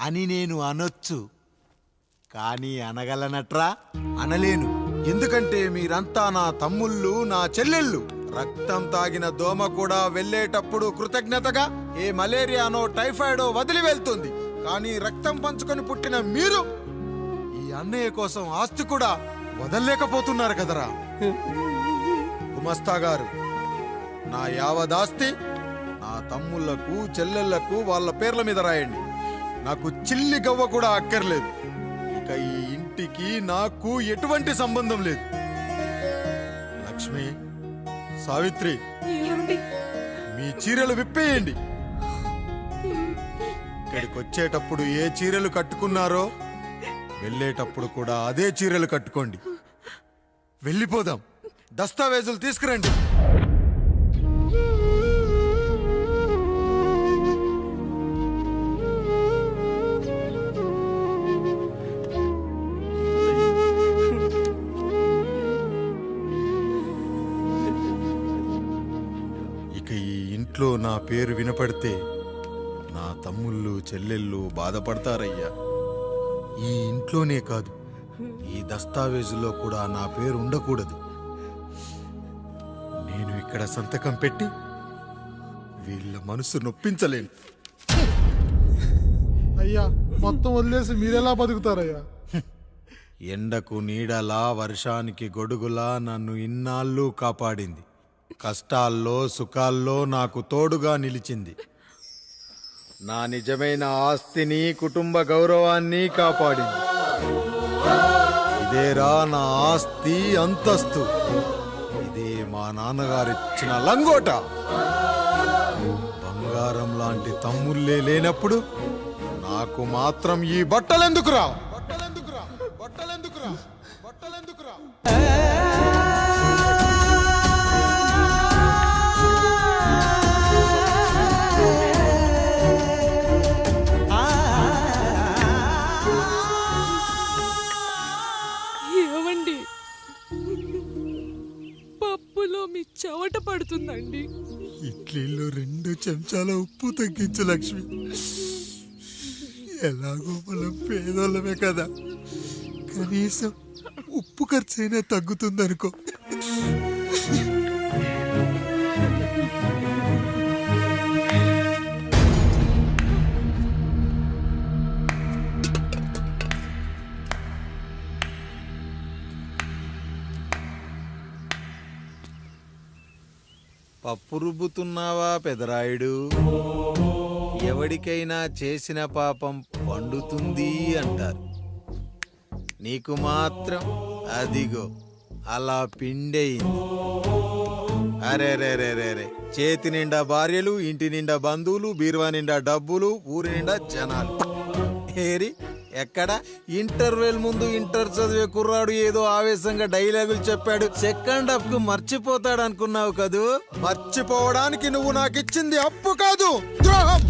అని నేను అనొచ్చు. కానీ అనగలనట్రా? అనలేను. ఎందుకంటే మీరంతా నా తమ్ముళ్ళు నా చెల్లెళ్ళు. రక్తం తాగిన దోమ కూడా వెళ్ళేటప్పుడు కృతజ్ఞతగా ఏ మలేరియానో టైఫాయిడో వదిలి వెళ్తుంది. కానీ రక్తం పంచుకొని పుట్టిన మీరు ఈ అన్నయ్య కోసం ఆస్తి కూడా వదలలేకపోతున్నారు కదరా? గుమస్తా గారు నా యావదాస్తి నా తమ్ముళ్ళకు చెల్లెళ్ళకు వాళ్ళ పేర్ల మీద రాయండి. నాకు చిల్లి గవ్వ కూడా అక్కర్లేదు. ఇక ఈ ఇంటికి నాకు ఎటువంటి సంబంధం లేదు. లక్ష్మి సావిత్రి మీ చీరలు విప్పేయండి. ఇక్కడికి వచ్చేటప్పుడు ఏ చీరలు కట్టుకున్నారో వెళ్ళేటప్పుడు కూడా అదే చీరలు కట్టుకోండి. వెళ్ళిపోదాం. దస్తావేజులు తీసుకురండి. ఇంట్లో నా పేరు వినపడితే నా తమ్ముళ్ళు చెల్లెళ్ళు బాధపడతారయ్యా. ఈ ఇంట్లోనే కాదు ఈ దస్తావేజులో కూడా నా పేరు ఉండకూడదు. నేను ఇక్కడ సంతకం పెట్టి వీళ్ళ మనసు నొప్పించలేను. అయ్యా మొత్తం వదిలేసి మీరెలా బతుకుతారయ్యా? ఎండకు నీడలా వర్షానికి గొడుగులా నన్ను ఇన్నాళ్ళు కాపాడింది. కష్టాల్లో సుఖాల్లో నాకు తోడుగా నిలిచింది. నా నిజమైన ఆస్తిని కుటుంబ గౌరవాన్ని కాపాడింది. ఇదేరా నా ఆస్తి అంతస్తు. ఇదే మా నాన్నగారిచ్చిన లంగోట. బంగారం లాంటి తమ్ముళ్ళే లేనప్పుడు నాకు మాత్రం ఈ బట్టలెందుకురా? చెంచాల ఉప్పు తగ్గించు లక్ష్మి. ఎలాగో మనం పేదోళ్ళమే కదా. కనీసం ఉప్పు ఖర్చు అయినా తగ్గుతుందనుకో. పప్పు రుబ్బుతున్నావా పెదరాయుడు? ఎవడికైనా చేసిన పాపం పండుతుంది అంటారు. నీకు మాత్రం అదిగో అలా పిండయింది. అరే రే రే రే రే చేతి నిండా భార్యలు ఇంటి నిండా బంధువులు బీరువా నిండా డబ్బులు ఊరి నిండా జనాలు. ఏరి ఎక్కడ? ఇంటర్వెల్ ముందు ఇంటర్ చదివే కుర్రాడు ఏదో ఆవేశంగా డైలాగులు చెప్పాడు. సెకండ్ హాఫ్కు మర్చిపోతాడు అనుకున్నావు కదూ? మర్చిపోవడానికి నువ్వు నాకు ఇచ్చింది అప్పు కాదు. ద్రోహం!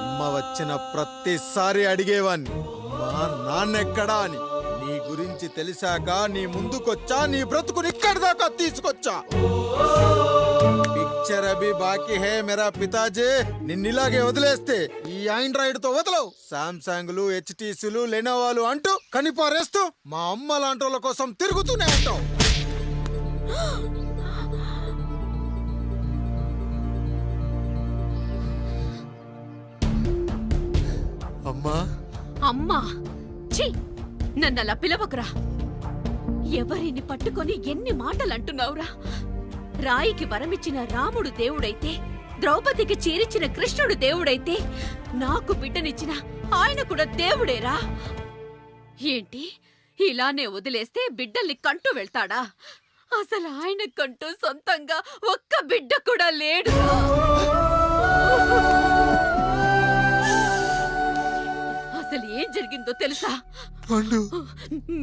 అమ్మ వచ్చిన ప్రతిసారి అడిగేవాన్ని అమ్మా నాన్నెక్కడా? అని. నీ గురించి తెలిసాక నీ ముందుకొచ్చా నీ బ్రతుకుని ఇక్కడి దాకా తీసుకొచ్చా? పిక్చర్ అభి బాకీ హే మేరా పితాజీ. నిన్నిలాగే వదిలేస్తే ఈ ఆండ్రాయిడ్తో వదలవు. సామ్సంగ్లు హెచ్టీసీలు లెనోవాలు అంటూ కనిపారేస్తూ మా అమ్మ లాంటి వాళ్ళ కోసం తిరుగుతూనే ఉంటావు. అమ్మా. అమ్మా. ఛీ! నన్నలా పిలవకురా. ఎవరిని పట్టుకొని ఎన్ని మాటలు అంటున్నావురా రాయికి వరమిచ్చిన రాముడు దేవుడైతే ద్రౌపదికి చీరిచిన కృష్ణుడు దేవుడైతే నాకు బిడ్డనిచ్చిన ఆయన కూడా దేవుడేరా. ఏంటి? ఇలానే వదిలేస్తే బిడ్డల్ని కంటూ వెళ్తాడా? అసలు ఆయన కంటూ సొంతంగా ఒక్క బిడ్డ కూడా లేడురా అసలు ఏం జరిగిందో తెలుసా?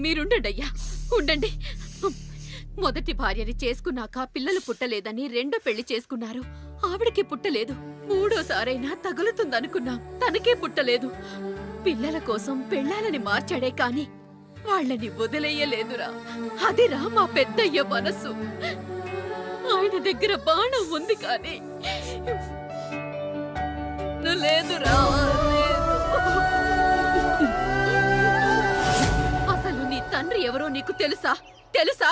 మీరుండండి అయ్యా. ఉండండి. మొదటి భార్యని చేసుకున్నాక పిల్లలు పుట్టలేదని రెండో పెళ్ళి చేసుకున్నారు. ఆవిడకి పుట్టలేదు. మూడోసారైనా తగులుతుందనుకున్నాం. తనకే పుట్టలేదు. పిల్లల కోసం పెళ్ళాలని మార్చాడే కాని వాళ్ళని వదిలేయలేదురా. అదిరా మా పెద్దయ్య మనస్సు ఆయన దగ్గర బాణం ఉంది కానీ లేదురా అసలు నీ తండ్రి ఎవరో నీకు తెలుసా? తెలుసా?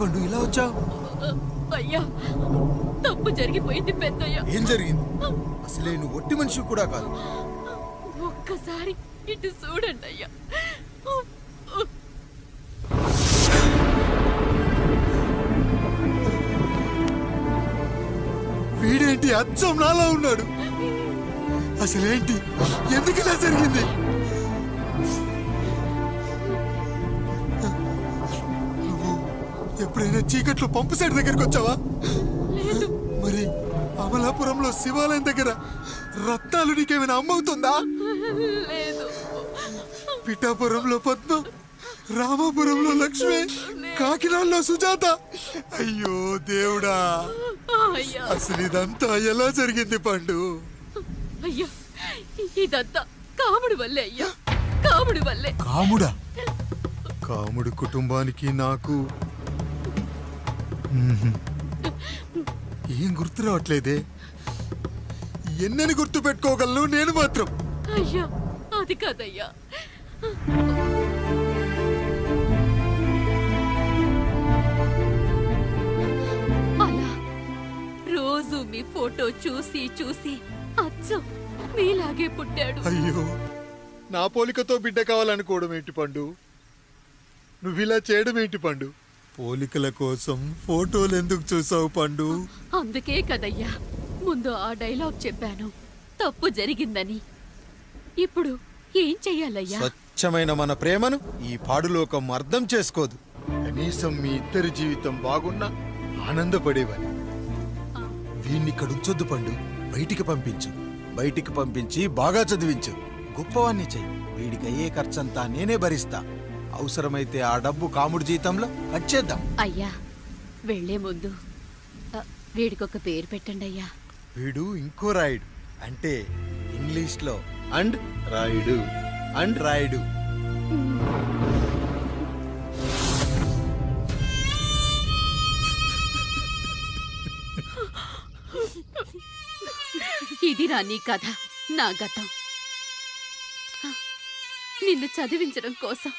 పండు ఇలా వచ్చావు? అయ్యా తప్పు జరిగిపోయింది పెద్దయ్య. ఏం జరిగింది? అసలే నువ్వు ఒట్టి మనిషి కూడా కాదు. ఒక్కసారి ఇటు చూడండి అయ్యా. వీడేంటి అచ్చం నాలా ఉన్నాడు? అసలేంటి? ఎందుకు ఇలా జరిగింది? ఎప్పుడైనా చీకట్లో పంపు సైడ్ దగ్గరికి వచ్చావా? మరి అమలాపురంలో శివాలయం దగ్గర రత్నాలు నీకేమైనా అమ్మవుతుందా పిఠాపురంలో పద్మ రామాపురంలో లక్ష్మి కాకినాడలో సుజాత. అయ్యో దేవుడా. అయ్యా. అసలు ఇదంతా ఎలా జరిగింది పండు? అయ్యా ఇదంతా కాముడి వల్లే అయ్యా. కాముడి వల్లే. కాముడా? కాముడు కుటుంబానికి నాకు. ఏం గుర్తు రావట్లేదే? ఎన్నని గుర్తు పెట్టుకోగలను నేను మాత్రం. అయ్యా అది కాదయ్యా. అలా రోజు మీ ఫోటో చూసి చూసి అచ్చం మీలాగే పుట్టాడు. అయ్యో నా పోలికతో బిడ్డ కావాలనుకోవడం ఏంటి పండు? నువ్విలా చేయడం ఏంటి పండు? పోలికల కోసం ఫోటోలు ఎందుకు చూసావు పండు? అందుకే కదయ్యా ముందు ఆ డైలాగ్ చెప్పాను. తప్పు జరిగిందని. ఇప్పుడు ఏం చెయ్యాలయ్యా? స్వచ్ఛమైన మన ప్రేమను ఈ పాడులోకం అర్థం చేసుకోదు. కనీసం మీ ఇద్దరి జీవితం బాగున్నా ఆనందపడేవాని వీణ్ణి ఇక్కడ ఉంచొద్దు పండు. బయటికి పంపించు. బయటికి పంపించి బాగా చదివించు. గొప్పవాణ్ణి చెయ్యి. వీడికి అయ్యే ఖర్చంతా నేనే భరిస్తా. అవసరమైతే ఆ డబ్బు కాముడి జీతంలో వచ్చేద్దాం అయ్యా వెళ్ళే ముందు వీడికొక పేరు పెట్టండి అయ్యా. వీడు ఇంకో రాయుడు అంటే ఇంగ్లీష్లో అండ్ రాయుడు అండ్ రాయుడు. ఇది రాని కథ నా గతం. నిన్ను చదివించడం కోసం.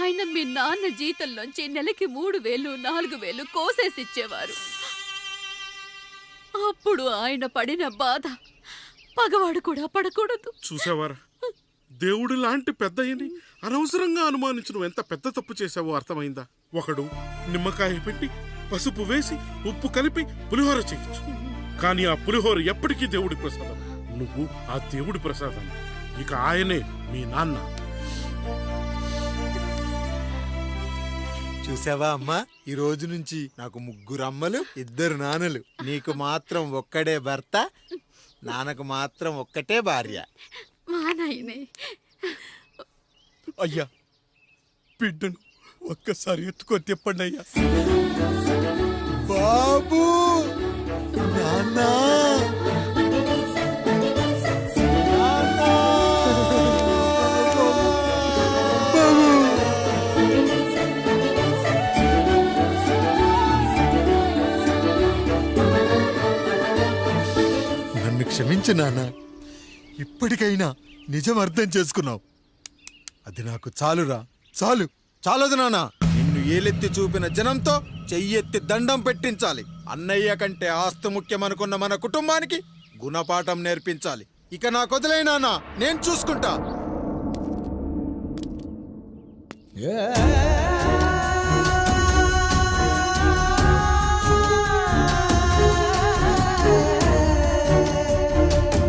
ఆయన మీ నాన్న జీతంలోంచి నెలకి మూడు వేలు నాలుగు వేలు కోసేసిచ్చేవారు. అప్పుడు ఆయన పడిన బాధ పగవాడు కూడా పడకూడదు. చూసావారా? దేవుడు లాంటి పెద్దయ్యని అనవసరంగా అనుమానించడం ఎంత పెద్ద తప్పు చేశావో అర్థమైందా? ఒకడు నిమ్మకాయ పెట్టి పసుపు వేసి ఉప్పు కలిపి పులిహోర చేయొచ్చు. కానీ ఆ పులిహోర ఎప్పటికీ దేవుడి ప్రసాదం. నువ్వు ఆ దేవుడి ప్రసాదం. ఇక ఆయనే మీ నాన్న. చూసావా అమ్మా? ఈ రోజు నుంచి నాకు ముగ్గురు అమ్మలు ఇద్దరు నాన్నలు. నీకు మాత్రం ఒక్కడే భర్త నాన్నకు మాత్రం ఒక్కటే భార్య. మా నాయనే. అయ్యా బిడ్డను ఒక్కసారి ఎత్తుకొని తిప్పండి అయ్యా. బాబు! క్షమించు నాన్న. ఇప్పటికైనా నిజం అర్థం చేసుకున్నావు. అది నాకు చాలురా. చాలు. చాలదు నాన్న. నిన్ను ఏలెత్తి చూపిన జనంతో చెయ్యెత్తి దండం పెట్టించాలి. అన్నయ్య కంటే ఆస్తి ముఖ్యమనుకున్న మన కుటుంబానికి గుణపాఠం నేర్పించాలి. ఇక నా వదిలే నేను చూసుకుంటా. Yeah.